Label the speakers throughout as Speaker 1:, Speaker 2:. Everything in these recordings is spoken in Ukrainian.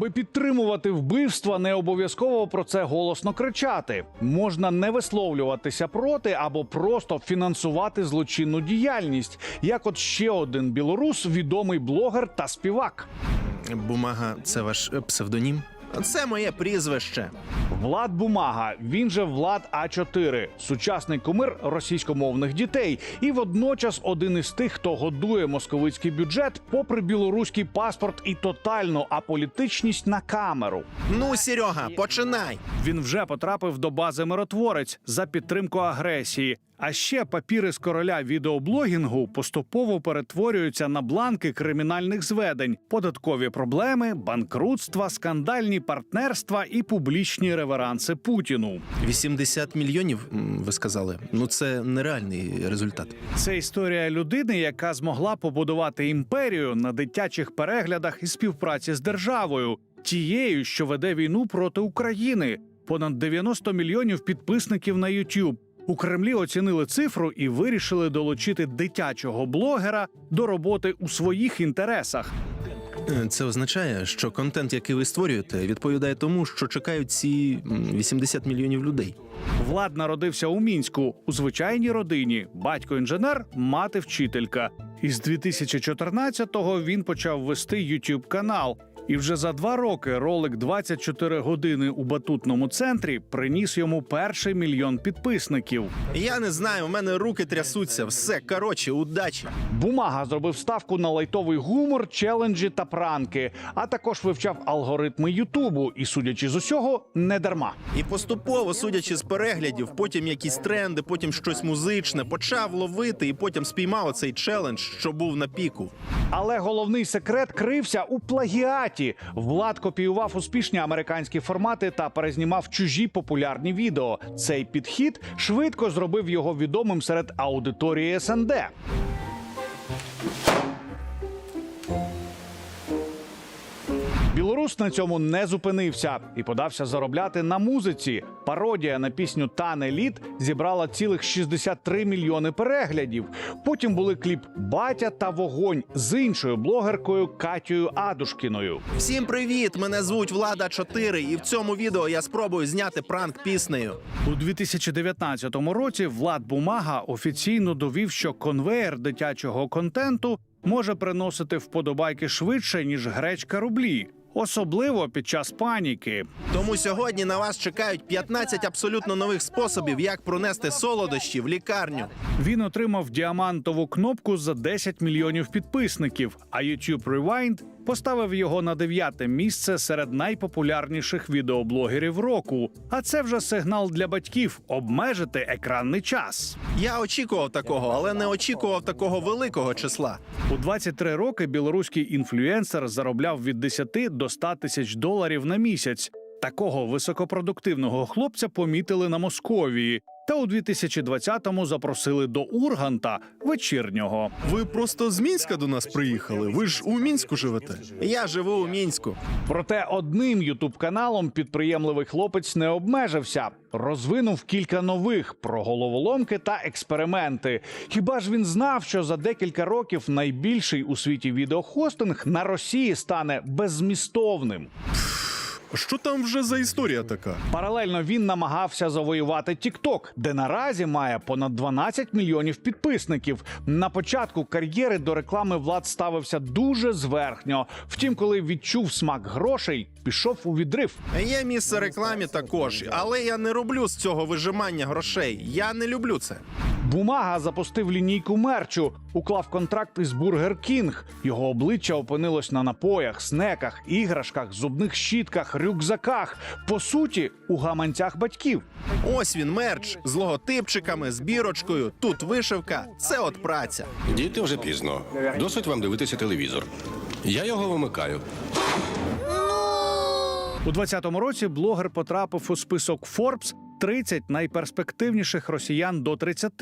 Speaker 1: Аби підтримувати вбивства, не обов'язково про це голосно кричати. Можна не висловлюватися проти або просто фінансувати злочинну діяльність, як от ще один білорус, відомий блогер та співак.
Speaker 2: Бумага це ваш псевдонім? Це моє прізвище.
Speaker 1: Влад Бумага, він же Влад А 4 сучасний кумир російськомовних дітей, і водночас один із тих, хто годує московицький бюджет, попри білоруський паспорт і тотальну аполітичність на камеру.
Speaker 2: Ну, Серега, починай.
Speaker 1: Він вже потрапив до бази миротворець за підтримку агресії. А ще папіри з короля відеоблогінгу поступово перетворюються на бланки кримінальних зведень, податкові проблеми, банкрутства, скандальні партнерства і публічні реверанси Путіну.
Speaker 2: 80 мільйонів, ви сказали. Ну це нереальний результат.
Speaker 1: Це історія людини, яка змогла побудувати імперію на дитячих переглядах і співпраці з державою, тією, що веде війну проти України. Понад 90 мільйонів підписників на YouTube. У Кремлі оцінили цифру і вирішили долучити дитячого блогера до роботи у своїх інтересах.
Speaker 2: Це означає, що контент, який ви створюєте, відповідає тому, що чекають ці м, 80 мільйонів людей.
Speaker 1: Влад народився у мінську у звичайній родині. Батько інженер, мати вчителька. Із 2014-го він почав вести youtube канал. І вже за два роки ролик «24 години у батутному центрі приніс йому перший мільйон підписників.
Speaker 2: Я не знаю, у мене руки трясуться. Все коротше, удачі.
Speaker 1: Бумага зробив ставку на лайтовий гумор, челенджі та пранки, а також вивчав алгоритми Ютубу. І, судячи з усього, не дарма.
Speaker 2: І поступово, судячи з переглядів, потім якісь тренди, потім щось музичне, почав ловити і потім спіймав оцей челендж, що був на піку.
Speaker 1: Але головний секрет крився у плагіаті. Влад копіював успішні американські формати та перезнімав чужі популярні відео. Цей підхід швидко зробив його відомим серед аудиторії СНД. Білорус на цьому не зупинився і подався заробляти на музиці. Пародія на пісню Тане літ зібрала цілих 63 мільйони переглядів. Потім були кліп Батя та вогонь з іншою блогеркою Катєю Адушкіною.
Speaker 2: Всім привіт! Мене звуть Влада 4 і в цьому відео я спробую зняти пранк піснею.
Speaker 1: У 2019 році Влад Бумага офіційно довів, що конвеєр дитячого контенту може приносити вподобайки швидше ніж гречка рублі, особливо під час паніки.
Speaker 2: Тому сьогодні на вас чекають 15 абсолютно нових способів, як пронести солодощі в лікарню.
Speaker 1: Він отримав діамантову кнопку за 10 мільйонів підписників. А YouTube Rewind поставив його на дев'яте місце серед найпопулярніших відеоблогерів року. А це вже сигнал для батьків обмежити екранний час.
Speaker 2: Я очікував такого, але не очікував такого великого числа.
Speaker 1: У 23 роки білоруський інфлюенсер заробляв від 10 до 100 тисяч доларів на місяць. Такого високопродуктивного хлопця помітили на Московії. Та у 2020-му запросили до Урганта вечірнього.
Speaker 3: Ви просто з Мінська до нас приїхали. Ви ж у мінську живете.
Speaker 2: Я живу у мінську.
Speaker 1: Проте одним ютуб каналом підприємливий хлопець не обмежився. Розвинув кілька нових про головоломки та експерименти. Хіба ж він знав, що за декілька років найбільший у світі відеохостинг на Росії стане беззмістовним?
Speaker 3: Що там вже за історія така?
Speaker 1: Паралельно він намагався завоювати TikTok, де наразі має понад 12 мільйонів підписників. На початку кар'єри до реклами влад ставився дуже зверхньо. Втім, коли відчув смак грошей, пішов у відрив.
Speaker 2: Є місце рекламі також, але я не роблю з цього вижимання грошей. Я не люблю це.
Speaker 1: Бумага запустив лінійку мерчу, уклав контракт із Burger King. Його обличчя опинилось на напоях, снеках, іграшках, зубних щітках, рюкзаках. По суті, у гаманцях батьків.
Speaker 2: Ось він мерч з логотипчиками, з бірочкою. Тут вишивка. Це от праця.
Speaker 4: Діти вже пізно. Досить вам дивитися телевізор. Я його вимикаю.
Speaker 1: У 20-му році блогер потрапив у список Forbes 30 найперспективніших росіян до 30.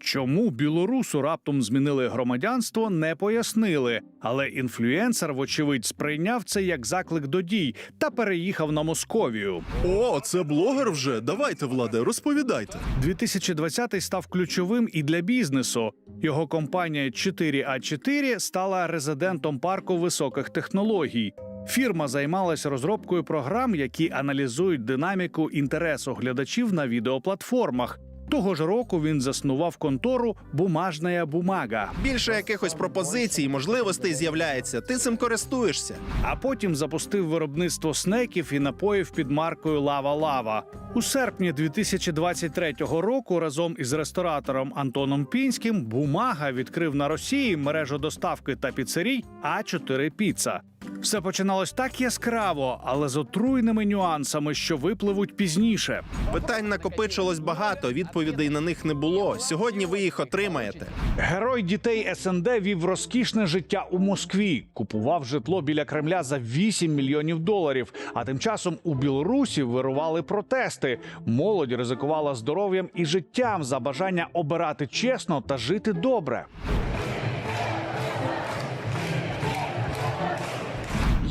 Speaker 1: Чому білорусу раптом змінили громадянство, не пояснили. Але інфлюенсер, вочевидь, сприйняв це як заклик до дій та переїхав на Московію.
Speaker 3: О, це блогер вже. Давайте, владе, розповідайте.
Speaker 1: 2020 став ключовим і для бізнесу. Його компанія 4А4 стала резидентом парку високих технологій. Фірма займалась розробкою програм, які аналізують динаміку інтересу глядачів на відеоплатформах. Того ж року він заснував контору Бумажная бумага,
Speaker 2: Більше якихось пропозицій, і можливостей з'являється. Ти цим користуєшся.
Speaker 1: а потім запустив виробництво снеків і напоїв під маркою Лава Лава. У серпні 2023 року разом із ресторатором Антоном Пінським Бумага відкрив на Росії мережу доставки та піцерій А4 Піца. Все починалось так яскраво, але з отруйними нюансами, що випливуть пізніше.
Speaker 2: Питань накопичилось багато, відповідей на них не було. Сьогодні ви їх отримаєте.
Speaker 1: Герой дітей СНД вів розкішне життя у Москві, купував житло біля Кремля за 8 мільйонів доларів. А тим часом у Білорусі вирували протести. Молодь ризикувала здоров'ям і життям за бажання обирати чесно та жити добре.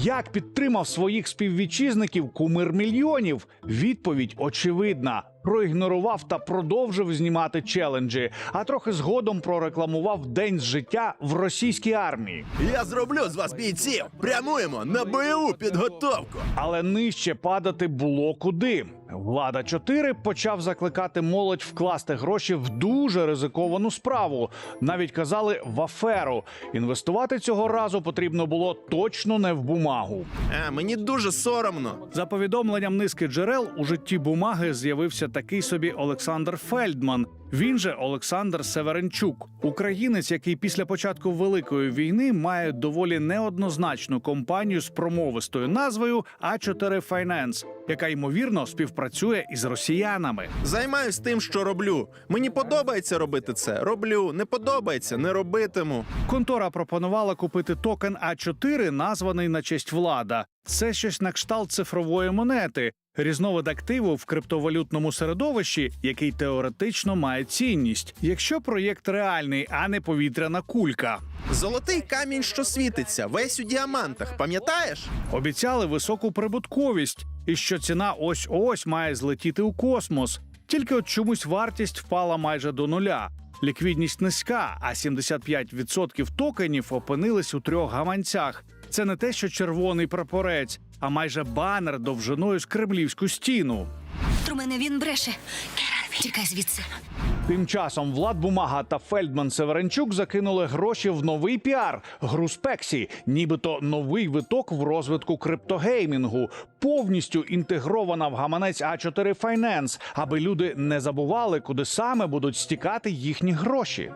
Speaker 1: Як підтримав своїх співвітчизників кумир мільйонів? Відповідь очевидна. Проігнорував та продовжив знімати челенджі, а трохи згодом прорекламував день з життя в російській армії.
Speaker 3: Я зроблю з вас бійців. Прямуємо на бойову підготовку.
Speaker 1: Але нижче падати було куди. Влада 4 почав закликати молодь вкласти гроші в дуже ризиковану справу. Навіть казали в аферу. Інвестувати цього разу потрібно було точно не в бумагу.
Speaker 2: А, мені дуже соромно.
Speaker 1: За повідомленням низки джерел у житті бумаги з'явився такий собі Олександр Фельдман. Він же Олександр Северенчук, українець, який після початку великої війни має доволі неоднозначну компанію з промовистою назвою А4 Finance, яка ймовірно співпрацює із росіянами.
Speaker 2: Займаюсь тим, що роблю. Мені подобається робити це. Роблю. Не подобається, не робитиму.
Speaker 1: Контора пропонувала купити токен А4, названий на честь влада. Це щось на кшталт цифрової монети, різновид активу в криптовалютному середовищі, який теоретично має цінність, якщо проєкт реальний, а не повітряна кулька.
Speaker 2: Золотий камінь, що світиться, весь у діамантах. Пам'ятаєш?
Speaker 1: Обіцяли високу прибутковість, і що ціна ось ось має злетіти у космос. Тільки от чомусь вартість впала майже до нуля. Ліквідність низька, а 75% токенів опинились у трьох гаманцях. Це не те, що червоний прапорець, а майже банер довжиною з кремлівську стіну.
Speaker 5: Трумене він бреше. Тікай звідси.
Speaker 1: Тим часом Влад Бумага та Фельдман Северенчук закинули гроші в новий піар гру Спексі, нібито новий виток в розвитку криптогеймінгу, повністю інтегрована в гаманець А4 Finance, аби люди не забували, куди саме будуть стікати їхні гроші.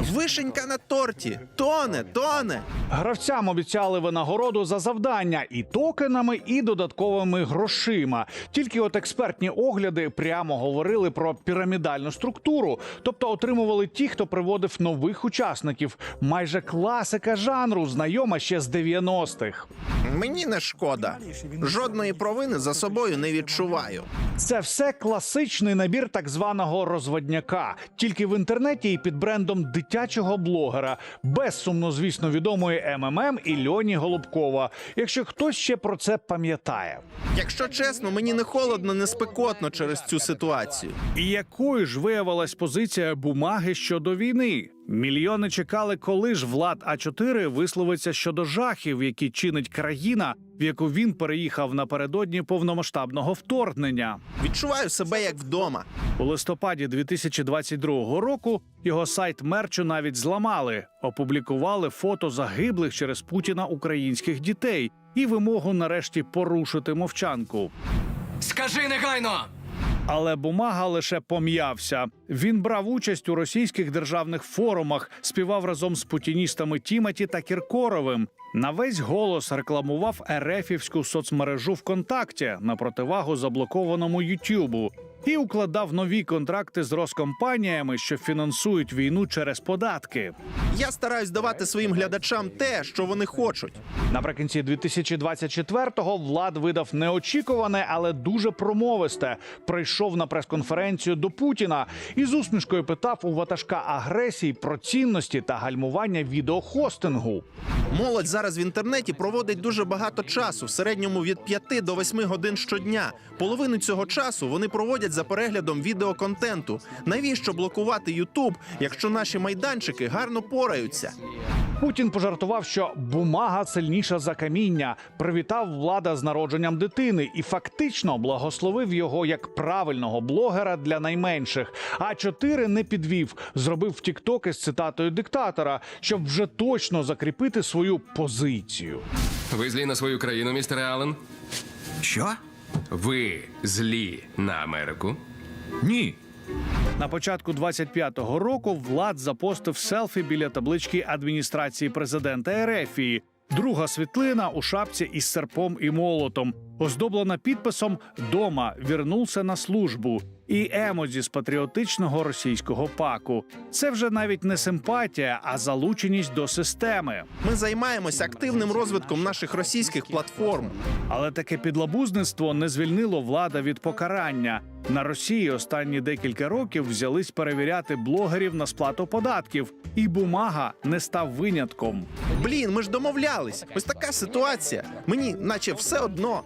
Speaker 2: Вишенька на торті. Тоне, тоне.
Speaker 1: Гравцям обіцяли винагороду за завдання і токенами, і додатковими грошима. Тільки от експертні огляди прямо говорили про пірамідальну структуру, тобто отримували ті, хто приводив нових учасників. Майже класика жанру, знайома ще з 90-х.
Speaker 2: Мені не шкода. Жодної провини за собою не відчуваю.
Speaker 1: Це все класичний набір так званого розводняка, тільки в інтернеті і під брендом дитячого блогера, безсумно, звісно, відомої МММ і Льоні Голубкова. Якщо хтось ще про це пам'ятає.
Speaker 2: Якщо чесно, мені не холодно, не спекотно через цю ситуацію.
Speaker 1: І якою ж виявилась позиція бумаги щодо війни? Мільйони чекали, коли ж влад А4 висловиться щодо жахів, які чинить країна, в яку він переїхав напередодні повномасштабного вторгнення.
Speaker 2: Відчуваю себе як вдома.
Speaker 1: У листопаді 2022 року його сайт мерчу навіть зламали, опублікували фото загиблих через Путіна українських дітей і вимогу нарешті порушити мовчанку.
Speaker 6: Скажи негайно!
Speaker 1: Але бумага лише пом'явся. Він брав участь у російських державних форумах, співав разом з путіністами Тіматі та Кіркоровим. На весь голос рекламував ерефівську соцмережу ВКонтакті на противагу заблокованому Ютюбу і укладав нові контракти з роскомпаніями, що фінансують війну через податки.
Speaker 2: Я стараюсь давати своїм глядачам те, що вони хочуть.
Speaker 1: Наприкінці 2024-го Влад видав неочікуване, але дуже промовисте. Прийшов на прес-конференцію до Путіна і з усмішкою питав у ватажка агресії про цінності та гальмування відеохостингу.
Speaker 2: Молодь зараз в інтернеті проводить дуже багато часу, в середньому від 5 до 8 годин щодня. Половину цього часу вони проводять за переглядом відеоконтенту. Навіщо блокувати Ютуб, якщо наші майданчики гарно пораються?
Speaker 1: Путін пожартував, що бумага сильніша за каміння, привітав влада з народженням дитини і фактично благословив його як правильного блогера для найменших. А 4 не підвів, зробив тіктоки з цитатою диктатора, щоб вже точно закріпити свою позицію.
Speaker 7: Ви злі на свою країну, містере Аллен?
Speaker 3: Що?
Speaker 7: Ви злі на Америку?
Speaker 3: Ні.
Speaker 1: На початку 25-го року Влад запостив селфі біля таблички адміністрації президента Ерефії. Друга світлина у шапці із серпом і молотом, оздоблена підписом Дома вірнувся на службу і емодзі з патріотичного російського паку. Це вже навіть не симпатія, а залученість до системи.
Speaker 2: Ми займаємося активним розвитком наших російських платформ.
Speaker 1: Але таке підлабузництво не звільнило влада від покарання. На Росії останні декілька років взялись перевіряти блогерів на сплату податків, і бумага не став винятком.
Speaker 2: Блін, ми ж домовлялись. Ось така ситуація. Мені, наче, все одно.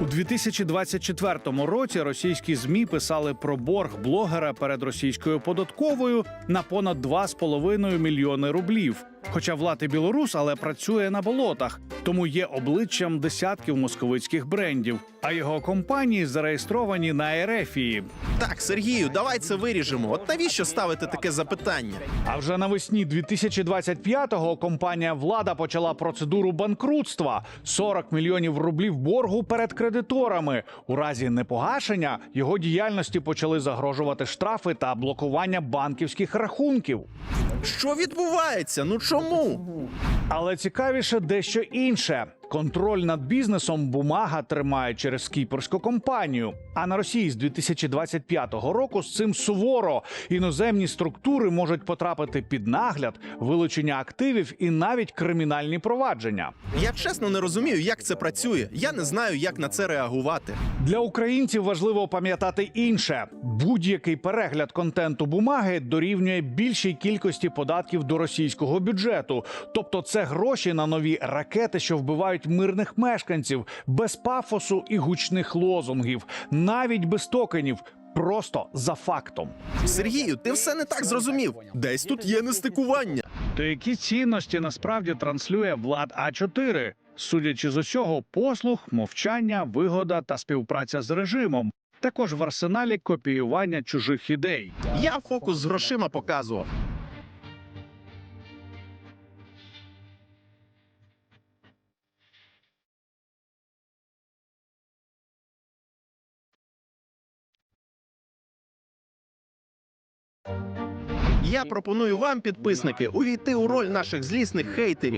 Speaker 1: У 2024 році російські змі писали про борг блогера перед російською податковою на понад 2,5 мільйони рублів. Хоча влад і білорус, але працює на болотах, тому є обличчям десятків московицьких брендів. А його компанії зареєстровані на Ерефії.
Speaker 2: Так, Сергію, давай це виріжемо. От навіщо ставити таке запитання?
Speaker 1: А вже навесні 2025-го компанія влада почала процедуру банкрутства 40 мільйонів рублів боргу перед кредиторами. У разі непогашення його діяльності почали загрожувати штрафи та блокування банківських рахунків.
Speaker 2: Що відбувається? Ну чому?
Speaker 1: Але цікавіше дещо інше. Контроль над бізнесом бумага тримає через кіпрську компанію. А на Росії з 2025 року з цим суворо іноземні структури можуть потрапити під нагляд, вилучення активів і навіть кримінальні провадження.
Speaker 2: Я чесно не розумію, як це працює. Я не знаю, як на це реагувати.
Speaker 1: Для українців важливо пам'ятати інше: будь-який перегляд контенту бумаги дорівнює більшій кількості податків до російського бюджету. Тобто, це гроші на нові ракети, що вбивають мирних мешканців, без пафосу і гучних лозунгів, навіть без токенів. Просто за фактом.
Speaker 2: Сергію, ти все не так зрозумів. Десь тут є нестикування.
Speaker 1: То які цінності насправді транслює влад А 4 Судячи з усього, послуг, мовчання, вигода та співпраця з режимом. Також в арсеналі копіювання чужих ідей.
Speaker 2: Я фокус з грошима показував. Я пропоную вам, підписники, увійти у роль наших злісних хейтерів.